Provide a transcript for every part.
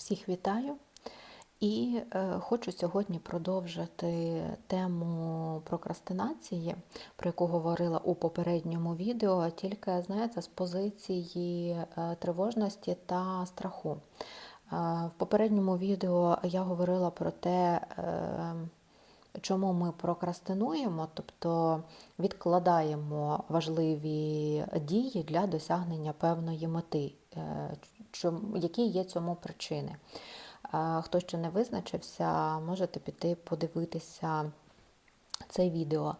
Всіх вітаю і е, хочу сьогодні продовжити тему прокрастинації, про яку говорила у попередньому відео, тільки, знаєте, з позиції е, тривожності та страху. Е, в попередньому відео я говорила про те, е, чому ми прокрастинуємо, тобто відкладаємо важливі дії для досягнення певної мети, е, які є цьому причини. Хто ще не визначився, можете піти подивитися це відео.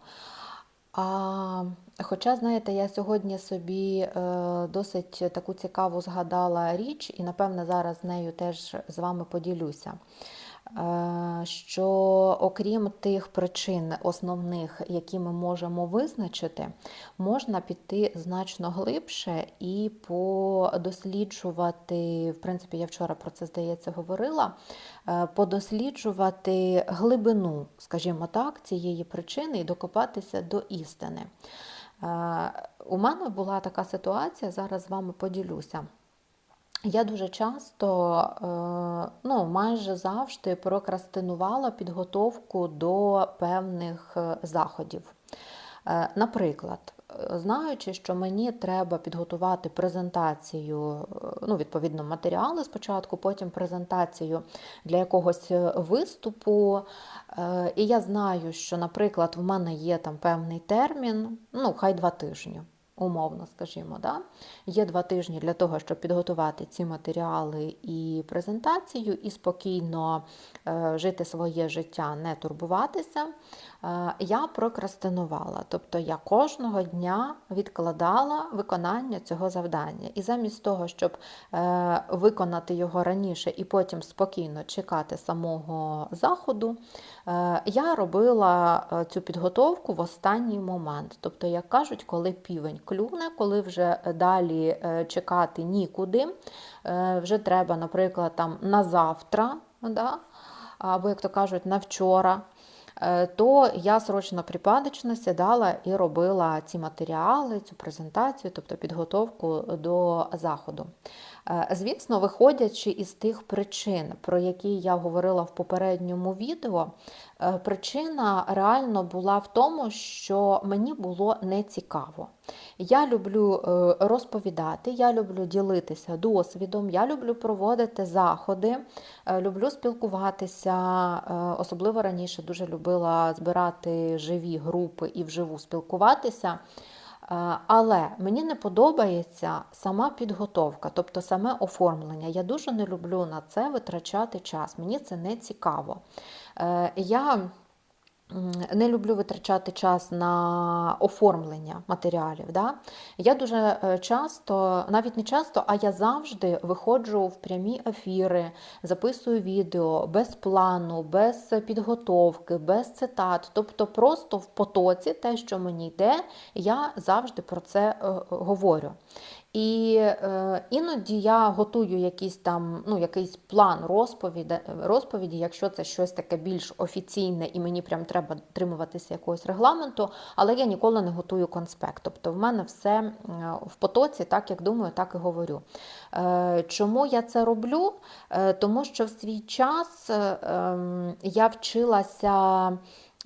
А, хоча, знаєте, я сьогодні собі е, досить таку цікаву згадала річ, і напевне зараз з нею теж з вами поділюся. Е, що окрім тих причин основних, які ми можемо визначити, можна піти значно глибше і подосліджувати, в принципі, я вчора про це здається говорила, е, подосліджувати глибину, скажімо так, цієї причини і докопатися до істини. Е, У мене була така ситуація, зараз з вами поділюся. Я дуже часто, е, ну майже завжди прокрастинувала підготовку до певних е, заходів. Е, Наприклад, знаючи, що мені треба підготувати презентацію, ну, відповідно, матеріали спочатку, потім презентацію для якогось виступу. І я знаю, що, наприклад, в мене є там певний термін, ну, хай два тижні. Умовно, скажімо, да? є два тижні для того, щоб підготувати ці матеріали і презентацію, і спокійно е, жити своє життя, не турбуватися. Е, я прокрастинувала, тобто я кожного дня відкладала виконання цього завдання. І замість того, щоб е, виконати його раніше і потім спокійно чекати самого заходу, е, я робила е, цю підготовку в останній момент. Тобто, як кажуть, коли півень клюне, коли вже далі е, чекати нікуди, е, вже треба, наприклад, там на завтра, да? або, як то кажуть, на вчора. Е, То я срочно припадочно сідала і робила ці матеріали, цю презентацію, тобто підготовку до заходу. Е, Звісно, виходячи із тих причин, про які я говорила в попередньому відео, е, причина реально була в тому, що мені було нецікаво. Я люблю е, розповідати, я люблю ділитися досвідом, я люблю проводити заходи, е, люблю спілкуватися, е, особливо раніше дуже любила збирати живі групи і вживу спілкуватися. Але мені не подобається сама підготовка, тобто саме оформлення. Я дуже не люблю на це витрачати час. Мені це не цікаво. Я не люблю витрачати час на оформлення матеріалів. Да? Я дуже е, часто, навіть не часто, а я завжди виходжу в прямі ефіри, записую відео без плану, без підготовки, без цитат. Тобто просто в потоці те, що мені йде, я завжди про це е, говорю. І е, іноді я готую якийсь там, ну, якийсь план розповіді, розповіді, якщо це щось таке більш офіційне і мені прям треба дотримуватися якогось регламенту, але я ніколи не готую конспект. Тобто в мене все е, в потоці, так як думаю, так і говорю. Е, чому я це роблю? Е, тому що в свій час е, ем, я вчилася.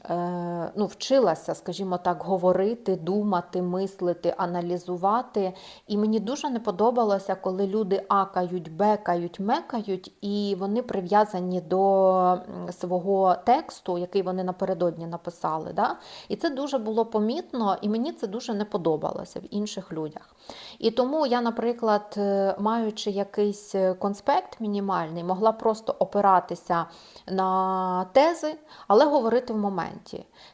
Е, ну, вчилася, скажімо так, говорити, думати, мислити, аналізувати. І мені дуже не подобалося, коли люди акають, бекають, мекають, і вони прив'язані до свого тексту, який вони напередодні написали. Да? І це дуже було помітно, і мені це дуже не подобалося в інших людях. І тому я, наприклад, е, маючи якийсь е, конспект мінімальний, могла просто опиратися на тези, але говорити в моменті.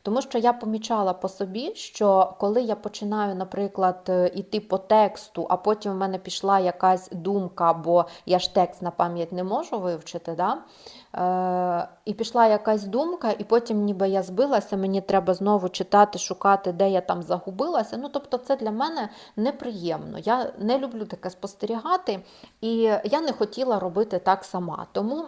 Тому що я помічала по собі, що коли я починаю, наприклад, е, іти по тексту, а потім в мене пішла якась думка, бо я ж текст на пам'ять не можу вивчити, да? е, і пішла якась думка, і потім ніби я збилася, мені треба знову читати, шукати, де я там загубилася. Ну, тобто, це для мене неприємно. Я не люблю таке спостерігати, і я не хотіла робити так сама. Тому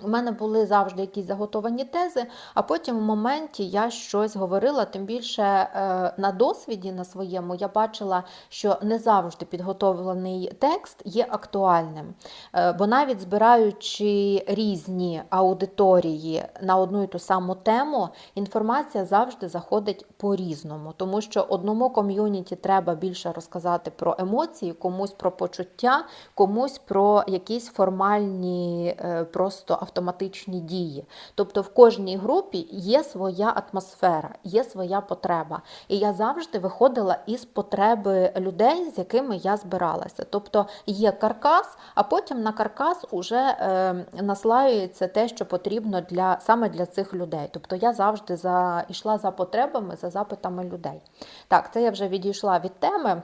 У мене були завжди якісь заготовані тези, а потім в моменті я щось говорила, тим більше е, на досвіді на своєму я бачила, що не завжди підготовлений текст є актуальним. Е, Бо навіть збираючи різні аудиторії на одну і ту саму тему, інформація завжди заходить по-різному, тому що одному ком'юніті треба більше розказати про емоції, комусь про почуття, комусь про якісь формальні е, просто автоматичні дії. Тобто в кожній групі є своя атмосфера, є своя потреба. І я завжди виходила із потреби людей, з якими я збиралася. Тобто є каркас, а потім на каркас уже е, наслаюється те, що потрібно для саме для цих людей. Тобто я завжди за, йшла за потребами, за запитами людей. Так, це я вже відійшла від теми.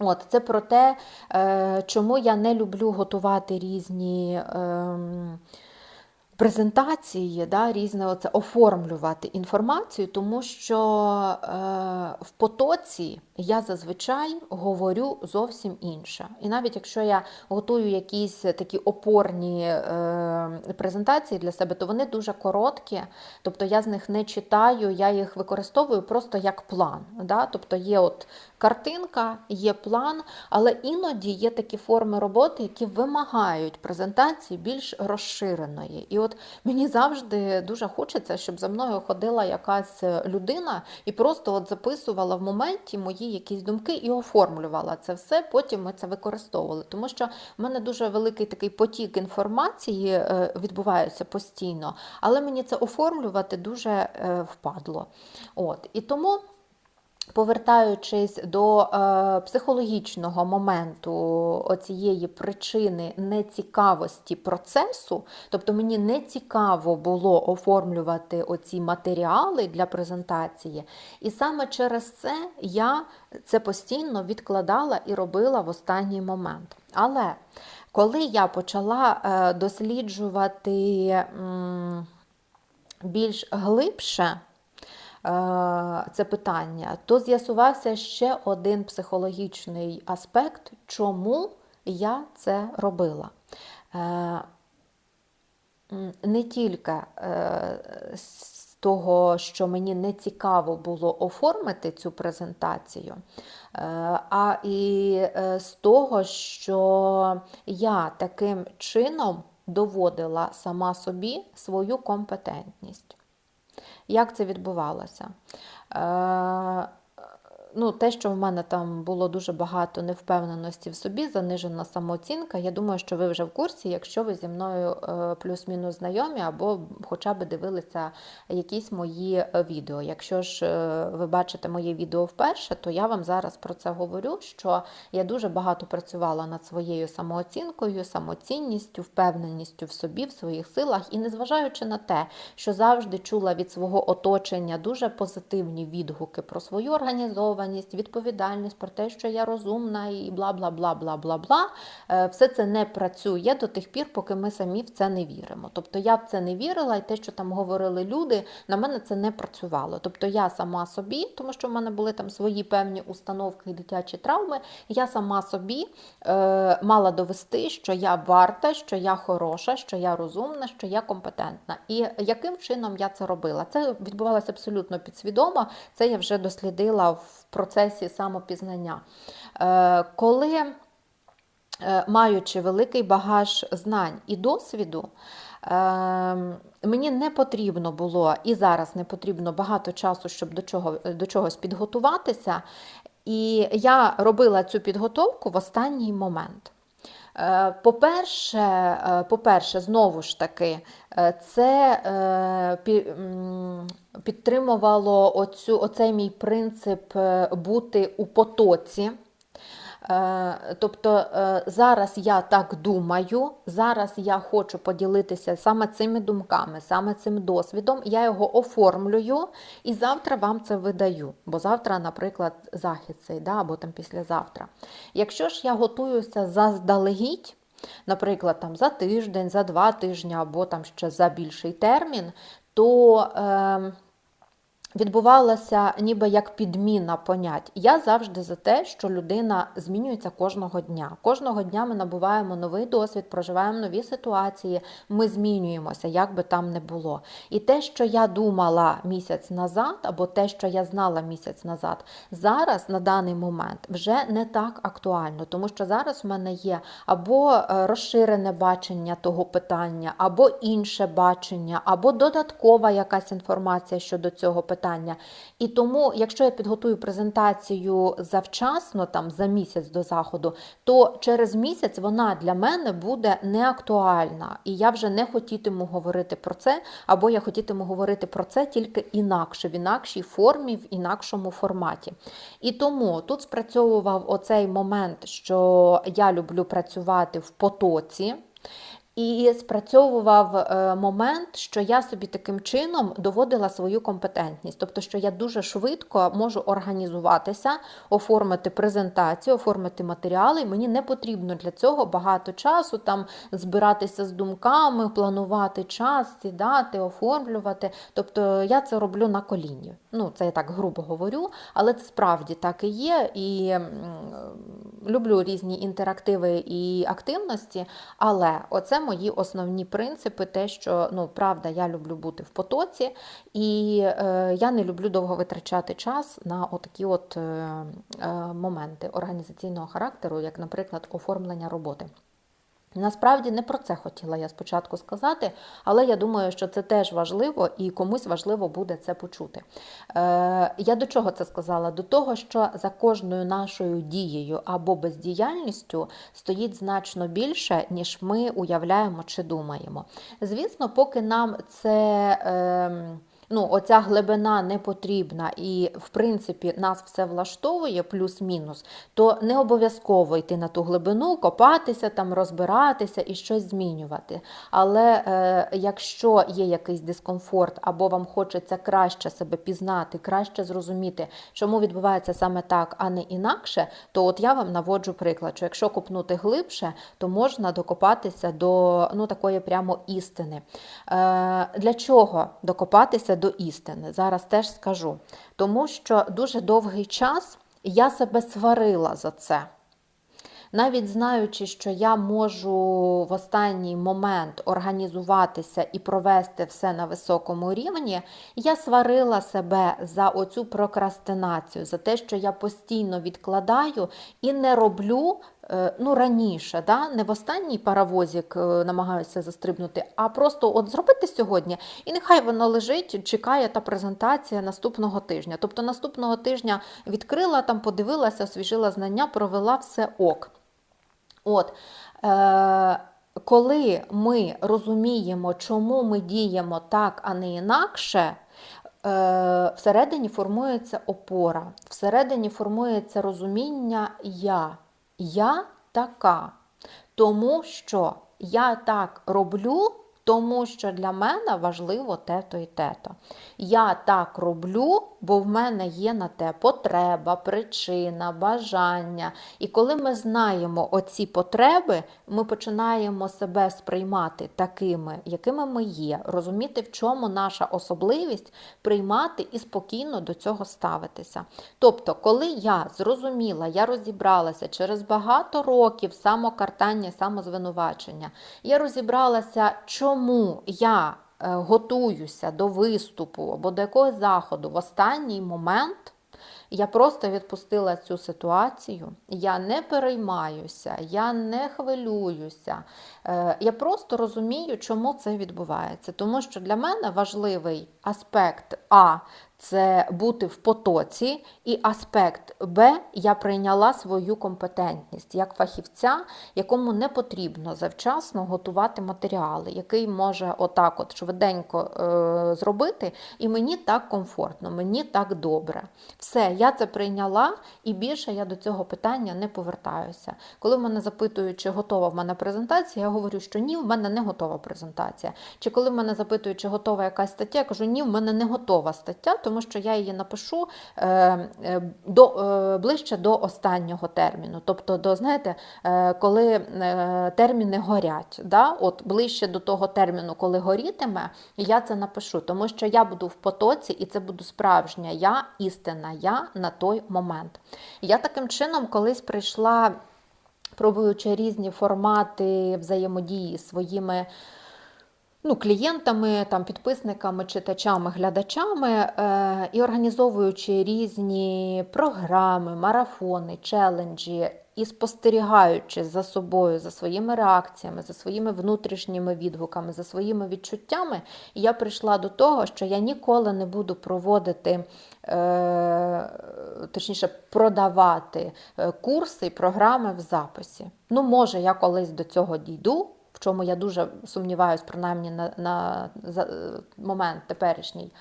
От, це про те, е, чому я не люблю готувати різні. ем, презентації, да, різне оце оформлювати інформацію, тому що е, в потоці я зазвичай говорю зовсім інше. І навіть якщо я готую якісь такі опорні е, презентації для себе, то вони дуже короткі, тобто я з них не читаю, я їх використовую просто як план. Да? Тобто є от картинка, є план, але іноді є такі форми роботи, які вимагають презентації більш розширеної. І от мені завжди дуже хочеться, щоб за мною ходила якась людина і просто от записувала в моменті мої якісь думки і оформлювала це все. Потім ми це використовували. Тому що в мене дуже великий такий потік інформації е, відбувається постійно, але мені це оформлювати дуже е, впадло. От і тому. Повертаючись до е, психологічного моменту оцієї причини нецікавості процесу, тобто мені не цікаво було оформлювати оці матеріали для презентації, і саме через це я це постійно відкладала і робила в останній момент. Але коли я почала е, досліджувати м, більш глибше, це питання, то з'ясувався ще один психологічний аспект, чому я це робила. Е, Не тільки е, з того, що мені не цікаво було оформити цю презентацію, е, а і е, з того, що я таким чином доводила сама собі свою компетентність. Як це відбувалося? Ну, те, що в мене там було дуже багато невпевненості в собі, занижена самооцінка. Я думаю, що ви вже в курсі, якщо ви зі мною е, плюс-мінус знайомі, або хоча б дивилися якісь мої е, відео. Якщо ж е, ви бачите моє відео вперше, то я вам зараз про це говорю, що я дуже багато працювала над своєю самооцінкою, самоцінністю, впевненістю в собі, в своїх силах, і незважаючи на те, що завжди чула від свого оточення дуже позитивні відгуки про свою організованість, відповідальність, про те, що я розумна і бла бла бла бла бла бла. Е, Все це не працює до тих пір, поки ми самі в це не віримо. Тобто я в це не вірила, і те, що там говорили люди, на мене це не працювало. Тобто я сама собі, тому що в мене були там свої певні установки і дитячі травми, я сама собі е, мала довести, що я варта, що я хороша, що я розумна, що я компетентна. І яким чином я це робила? Це відбувалося абсолютно підсвідомо. Це я вже дослідила в процесі самопізнання. Е, коли, е, маючи великий багаж знань і досвіду, е, Мені не потрібно було і зараз не потрібно багато часу, щоб до, чого, до чогось підготуватися. І я робила цю підготовку в останній момент. Е, По-перше, е, по-перше, знову ж таки, е, це підтримувало оцю, оцей мій принцип бути у потоці. Е, Тобто е, зараз я так думаю, зараз я хочу поділитися саме цими думками, саме цим досвідом. Я його оформлюю і завтра вам це видаю. Бо завтра, наприклад, захід цей, да, або там післязавтра. Якщо ж я готуюся заздалегідь, наприклад, там за тиждень, за два тижні, або там ще за більший термін, то. Е, відбувалася ніби як підміна понять. Я завжди за те, що людина змінюється кожного дня. Кожного дня ми набуваємо новий досвід, проживаємо нові ситуації, ми змінюємося, як би там не було. І те, що я думала місяць назад, або те, що я знала місяць назад, зараз на даний момент вже не так актуально, тому що зараз в мене є або е, розширене бачення того питання, або інше бачення, або додаткова якась інформація щодо цього питання. І тому, якщо я підготую презентацію завчасно, там за місяць до заходу, то через місяць вона для мене буде неактуальна. І я вже не хотітиму говорити про це, або я хотітиму говорити про це тільки інакше, в інакшій формі, в інакшому форматі. І тому тут спрацьовував оцей момент, що я люблю працювати в потоці. І спрацьовував е, момент, що я собі таким чином доводила свою компетентність, тобто, що я дуже швидко можу організуватися, оформити презентацію, оформити матеріали. Мені не потрібно для цього багато часу там збиратися з думками, планувати час, сідати, оформлювати. Тобто я це роблю на коліні. Ну, це я так грубо говорю, але це справді так і є. І люблю різні інтерактиви і активності, але оце мої основні принципи, те, що ну правда, я люблю бути в потоці, і е, я не люблю довго витрачати час на отакі от е, е, моменти організаційного характеру, як, наприклад, оформлення роботи. Насправді не про це хотіла я спочатку сказати, але я думаю, що це теж важливо і комусь важливо буде це почути. Е, Я до чого це сказала? До того, що за кожною нашою дією або бездіяльністю стоїть значно більше, ніж ми уявляємо чи думаємо. Звісно, поки нам це. Е, ну, оця глибина не потрібна і, в принципі, нас все влаштовує, плюс-мінус, то не обов'язково йти на ту глибину, копатися, там, розбиратися і щось змінювати. Але е, якщо є якийсь дискомфорт, або вам хочеться краще себе пізнати, краще зрозуміти, чому відбувається саме так, а не інакше, то от я вам наводжу приклад, що якщо копнути глибше, то можна докопатися до ну, такої прямо істини. Е, Для чого докопатися до істини? Зараз теж скажу. Тому що дуже довгий час я себе сварила за це. Навіть знаючи, що я можу в останній момент організуватися і провести все на високому рівні, я сварила себе за оцю прокрастинацію, за те, що я постійно відкладаю і не роблю. Е, Ну, раніше, да? не в останній паровозик е, намагаюся застрибнути, а просто от зробити сьогодні, і нехай воно лежить, чекає та презентація наступного тижня. Тобто наступного тижня відкрила, там подивилася, освіжила знання, провела все ок. От, е, коли ми розуміємо, чому ми діємо так, а не інакше, е, всередині формується опора, всередині формується розуміння я. Я така. Тому що я так роблю, тому що для мене важливо те-то і те-то. Я так роблю, бо в мене є на те потреба, причина, бажання. І коли ми знаємо оці потреби, ми починаємо себе сприймати такими, якими ми є, розуміти, в чому наша особливість, приймати і спокійно до цього ставитися. Тобто, коли я зрозуміла, я розібралася через багато років самокартання, самозвинувачення, я розібралася, чому я готуюся до виступу або до якогось заходу в останній момент. Я просто відпустила цю ситуацію, я не переймаюся, я не хвилююся. Е, Я просто розумію, чому це відбувається. Тому що для мене важливий аспект А це бути в потоці, і аспект Б я прийняла свою компетентність як фахівця, якому не потрібно завчасно готувати матеріали, який може отак от швиденько е, зробити, і мені так комфортно, мені так добре. Все, я це прийняла, і більше я до цього питання не повертаюся. Коли мене запитують, чи готова в мене презентація, я говорю, що ні, в мене не готова презентація. Чи коли мене запитують, чи готова якась стаття, я кажу, ні, в мене не готова стаття, тому що я її напишу е, е, до, е, ближче до останнього терміну. Тобто, до, знаєте, коли терміни горять, да? от ближче до того терміну, коли горітиме, я це напишу, тому що я буду в потоці, і це буду справжня я, істина я на той момент. Я таким чином колись прийшла, пробуючи різні формати взаємодії своїми ну, клієнтами, там, підписниками, читачами, глядачами е, і організовуючи різні програми, марафони, челенджі, і спостерігаючи за собою, за своїми реакціями, за своїми внутрішніми відгуками, за своїми відчуттями, я прийшла до того, що я ніколи не буду проводити, е, точніше, продавати е, курси і програми в записі. Ну, може, я колись до цього дійду чому я дуже сумніваюся, принаймні на, на за, момент теперішній. Е,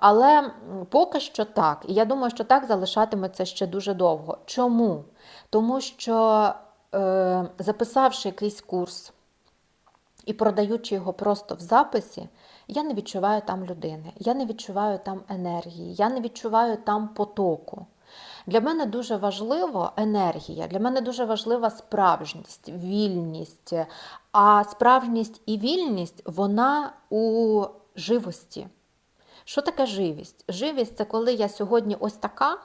але поки що так. І я думаю, що так залишатиметься ще дуже довго. Чому? Тому що, е, записавши якийсь курс і продаючи його просто в записі, я не відчуваю там людини, я не відчуваю там енергії, я не відчуваю там потоку. Для мене дуже важлива енергія, для мене дуже важлива справжність, вільність. А справжність і вільність вона у живості. Що таке живість? Живість це коли я сьогодні ось така.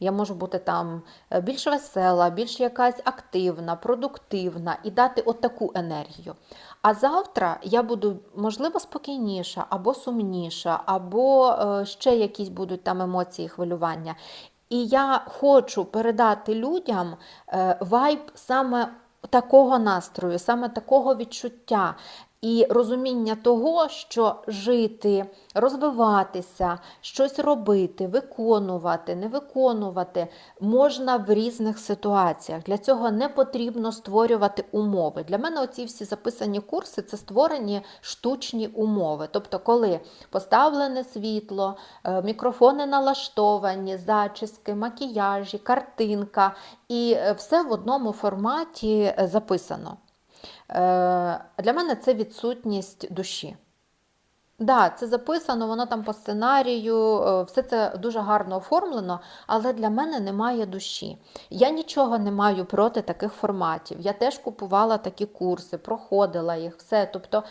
Я можу бути там е, більш весела, більш якась активна, продуктивна і дати отаку енергію. А завтра я буду, можливо, спокійніша, або сумніша, або е, ще якісь будуть там емоції, хвилювання. І я хочу передати людям е, вайб саме такого настрою, саме такого відчуття і розуміння того, що жити, розвиватися, щось робити, виконувати, не виконувати можна в різних ситуаціях. Для цього не потрібно створювати умови. Для мене оці всі записані курси це створені штучні умови. Тобто, коли поставлене світло, е, мікрофони налаштовані, зачіски, макіяжі, картинка, і е, все в одному форматі е, записано. Для мене це відсутність душі. Да, це записано, воно там по сценарію, е, все це дуже гарно оформлено, але для мене немає душі. Я нічого не маю проти таких форматів. Я теж купувала такі курси, проходила їх, все. Тобто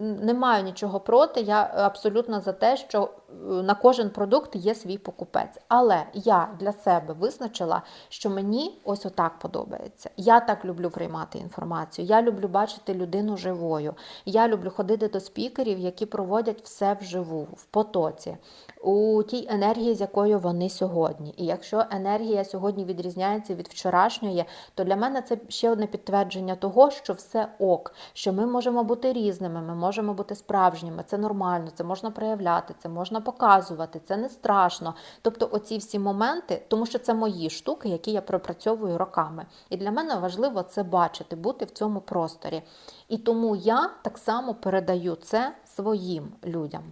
не маю нічого проти. Я абсолютно за те, що е, на кожен продукт є свій покупець. Але я для себе визначила, що мені ось отак подобається. Я так люблю приймати інформацію. Я люблю бачити людину живою. Я люблю ходити до спікерів, які проводять проводять все вживу, в потоці, у тій енергії, з якою вони сьогодні. І якщо енергія сьогодні відрізняється від вчорашньої, то для мене це ще одне підтвердження того, що все ок, що ми можемо бути різними, ми можемо бути справжніми, це нормально, це можна проявляти, це можна показувати, це не страшно. Тобто, оці всі моменти, тому що це мої штуки, які я пропрацьовую роками. І для мене важливо це бачити, бути в цьому просторі. І тому я так само передаю це своїм людям.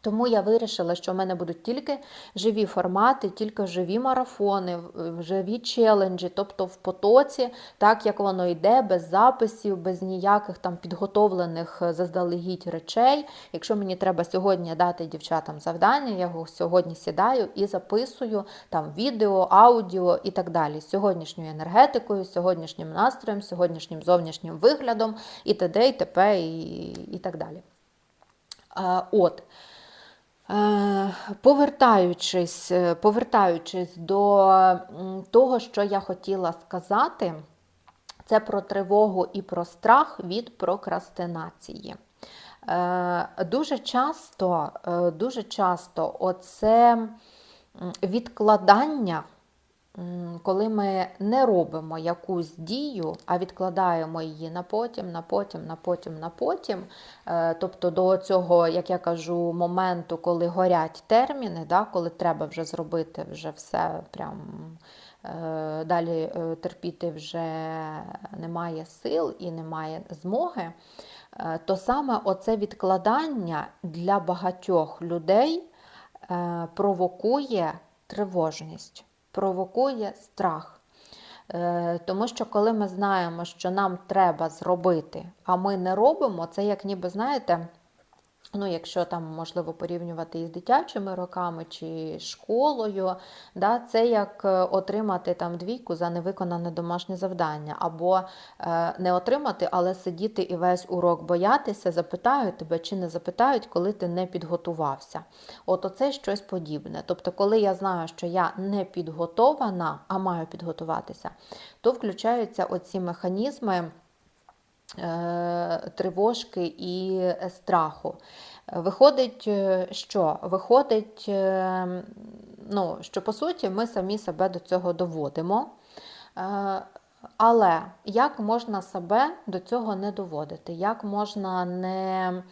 Тому я вирішила, що в мене будуть тільки живі формати, тільки живі марафони, живі челенджі, тобто в потоці, так як воно йде, без записів, без ніяких там підготовлених заздалегідь речей. Якщо мені треба сьогодні дати дівчатам завдання, я його сьогодні сідаю і записую там відео, аудіо і так далі. З сьогоднішньою енергетикою, з сьогоднішнім настроєм, сьогоднішнім зовнішнім виглядом і т.д. і т.п. і, і так далі. От. Е, повертаючись, е, повертаючись до того, що я хотіла сказати, це про тривогу і про страх від прокрастинації. Е, дуже часто, дуже часто оце відкладання коли ми не робимо якусь дію, а відкладаємо її на потім, на потім, на потім, на потім. Е, тобто до цього, як я кажу, моменту, коли горять терміни, да, коли треба вже зробити вже все прям. Е, далі е, терпіти вже немає сил і немає змоги, то саме оце відкладання для багатьох людей провокує тривожність, провокує страх. Е, Тому що коли ми знаємо, що нам треба зробити, а ми не робимо, це як ніби, знаєте, Ну, якщо там можливо порівнювати із дитячими роками чи школою, да, це як е, отримати там двійку за невиконане домашнє завдання, або е, не отримати, але сидіти і весь урок боятися, запитають тебе чи не запитають, коли ти не підготувався. От оце щось подібне. Тобто, коли я знаю, що я не підготована, а маю підготуватися, то включаються оці механізми. Е, тривожки і страху. Виходить, е, що? Виходить, е, ну, що по суті ми самі себе до цього доводимо. Але як можна себе до цього не доводити? Як можна не Е,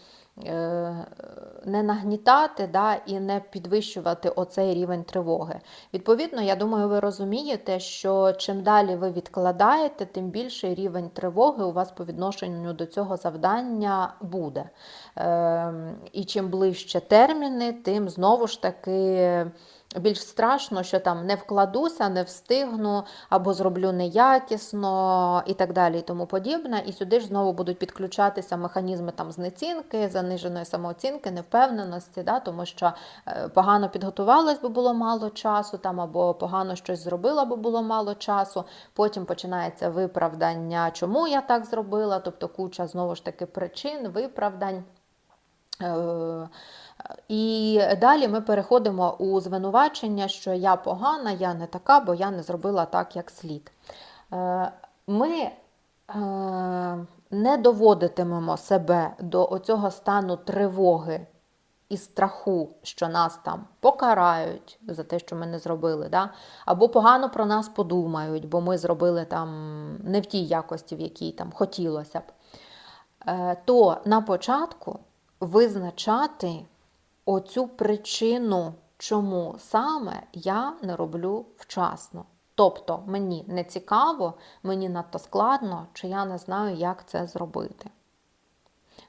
не нагнітати да, і не підвищувати оцей рівень тривоги. Відповідно, я думаю, ви розумієте, що чим далі ви відкладаєте, тим більший рівень тривоги у вас по відношенню до цього завдання буде. Ем, і чим ближче терміни, тим знову ж таки більш страшно, що там не вкладуся, не встигну, або зроблю неякісно і так далі, і тому подібне. І сюди ж знову будуть підключатися механізми там знецінки, заниженої самооцінки, невпевненості, да, тому що е, погано підготувалась, бо було мало часу, там, або погано щось зробила, бо було мало часу. Потім починається виправдання, чому я так зробила, тобто куча знову ж таки причин, виправдань. Е, і далі ми переходимо у звинувачення, що я погана, я не така, бо я не зробила так, як слід. Е, ми е, не доводитимемо себе до оцього стану тривоги і страху, що нас там покарають за те, що ми не зробили, да? або погано про нас подумають, бо ми зробили там не в тій якості, в якій там хотілося б. То на початку визначати оцю причину, чому саме я не роблю вчасно. Тобто мені не цікаво, мені надто складно, чи я не знаю, як це зробити.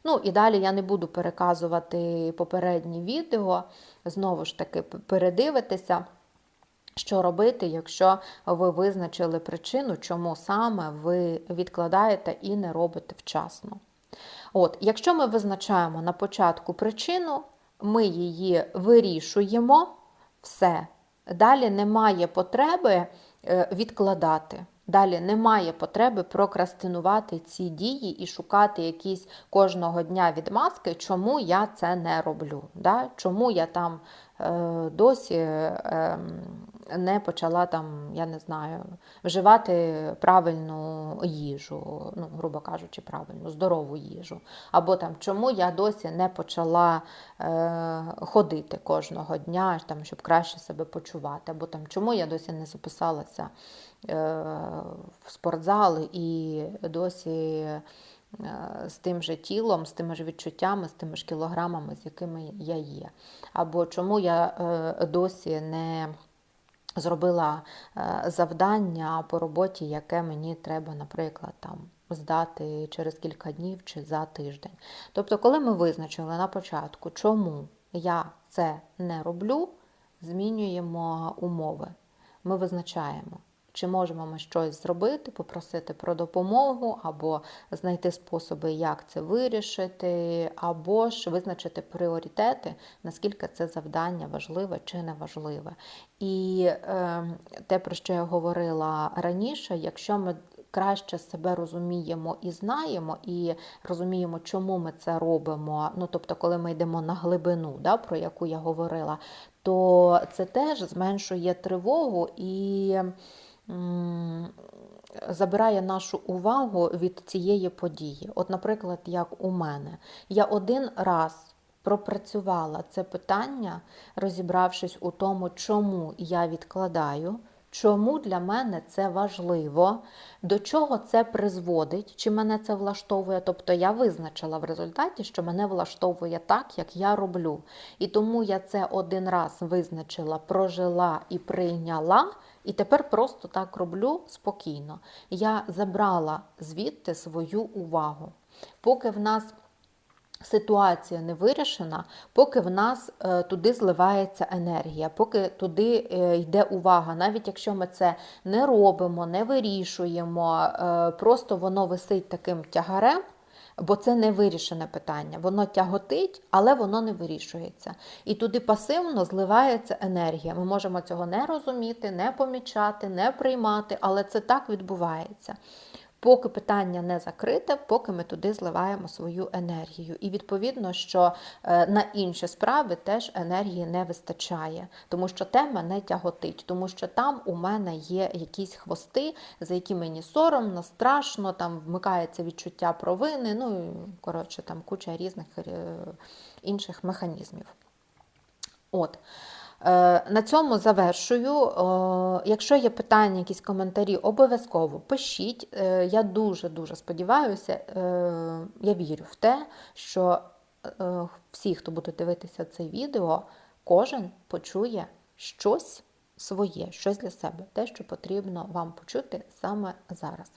Ну, і далі я не буду переказувати попередні відео, знову ж таки, передивитися, що робити, якщо ви визначили причину, чому саме ви відкладаєте і не робите вчасно. От, Якщо ми визначаємо на початку причину, ми її вирішуємо, все. Далі немає потреби е, відкладати. Далі немає потреби прокрастинувати ці дії і шукати якісь кожного дня відмазки, чому я це не роблю. Да? Чому я там е, досі е, не почала там, я не знаю, вживати правильну їжу, ну, грубо кажучи, правильну, здорову їжу. Або там, чому я досі не почала е, ходити кожного дня, там, щоб краще себе почувати, або там, чому я досі не записалася в спортзал і досі. Е, з тим же тілом, з тими ж відчуттями, з тими ж кілограмами, з якими я є. Або чому я е, досі не зробила е, завдання по роботі, яке мені треба, наприклад, там здати через кілька днів чи за тиждень. Тобто, коли ми визначили на початку, чому я це не роблю, змінюємо умови. Ми визначаємо, чи можемо ми щось зробити, попросити про допомогу, або знайти способи, як це вирішити, або ж визначити пріоритети, наскільки це завдання важливе чи не важливе. І е, те, про що я говорила раніше, якщо ми краще себе розуміємо і знаємо, і розуміємо, чому ми це робимо. Ну, тобто, коли ми йдемо на глибину, да, про яку я говорила, то це теж зменшує тривогу і забирає нашу увагу від цієї події. От, наприклад, як у мене, я один раз пропрацювала це питання, розібравшись у тому, чому я відкладаю. Чому для мене це важливо, до чого це призводить, чи мене це влаштовує? Тобто я визначила в результаті, що мене влаштовує так, як я роблю. І тому я це один раз визначила, прожила і прийняла, і тепер просто так роблю спокійно. Я забрала звідти свою увагу. Поки в нас ситуація не вирішена, поки в нас е, туди зливається енергія, поки туди е, йде увага. Навіть якщо ми це не робимо, не вирішуємо, е, просто воно висить таким тягарем. Бо це не вирішене питання. Воно тяготить, але воно не вирішується. І туди пасивно зливається енергія. Ми можемо цього не розуміти, не помічати, не приймати, але це так відбувається. Поки питання не закрите, поки ми туди зливаємо свою енергію. І відповідно, що е, на інші справи теж енергії не вистачає, тому що тема не тяготить, тому що там у мене є якісь хвости, за які мені соромно, страшно, там вмикається відчуття провини. Ну і коротше, там куча різних е, інших механізмів. От. Е, На цьому завершую. Якщо є питання, якісь коментарі, обов'язково пишіть. Е, Я дуже-дуже сподіваюся, е, я вірю в те, що всі, хто буде дивитися це відео, кожен почує щось своє, щось для себе, те, що потрібно вам почути саме зараз.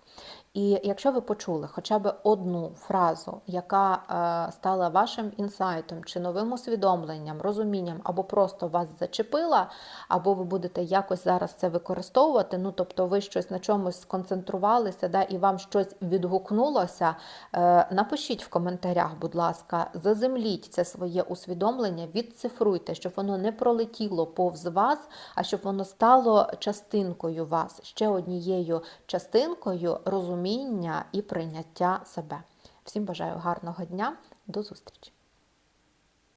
І якщо ви почули хоча б одну фразу, яка е, стала вашим інсайтом чи новим усвідомленням, розумінням, або просто вас зачепила, або ви будете якось зараз це використовувати, ну тобто ви щось на чомусь сконцентрувалися, да, і вам щось відгукнулося, е, напишіть в коментарях, будь ласка, заземліть це своє усвідомлення, відцифруйте, щоб воно не пролетіло повз вас, а щоб воно стало частинкою вас, ще однією частинкою розуміння і прийняття себе. Всім бажаю гарного дня, до зустрічі!